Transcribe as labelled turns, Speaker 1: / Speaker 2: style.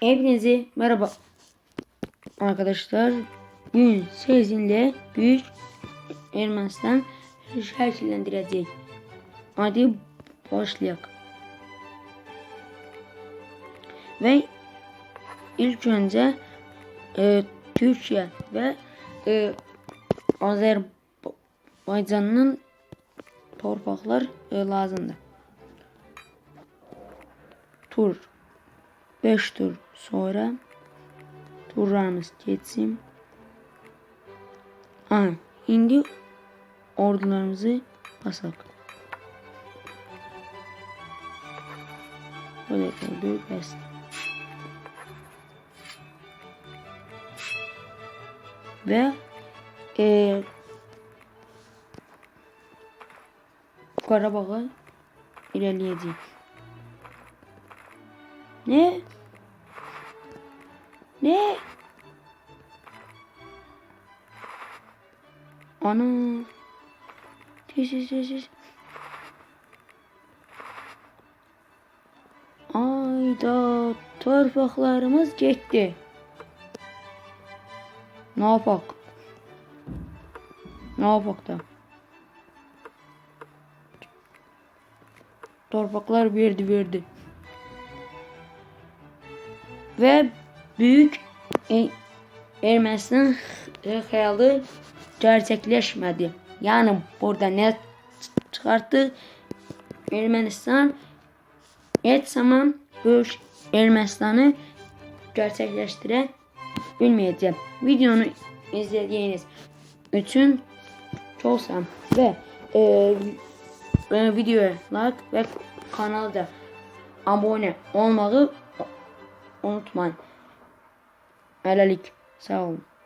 Speaker 1: Hepinize merhaba arkadaşlar. Bugün sizinle büyük Ermənistan şəkilləndirəcək. Hadi başlayaq. Ve ilk önce e, Türkiye ve e, Azerbaycan'ın torpaqlar e, lazımdır. Tur 5 tur sonra turlarımız geçsin. Aha, indi ordularımızı basak. Böyle oldu best. Ve eee Karabağ'a ilerleyeceğiz. Ne? Ne? Ana. Tis tis tis tis. Ayda torpaqlarımız getdi. Ne yapak? Ne yapak da? Torpaqlar verdi verdi. Ve büyük e, Ermənistan e, xəyalı gerçekleşmedi. Yani burada ne çıkarttı? Ermənistan hiç zaman büyük Ermənistan'ı gerçekleştire bilmeyecek. Videonu izlediğiniz için çok sağ ve e, e, videoya like ve kanalda abone olmayı unutmayın. à la. Ça.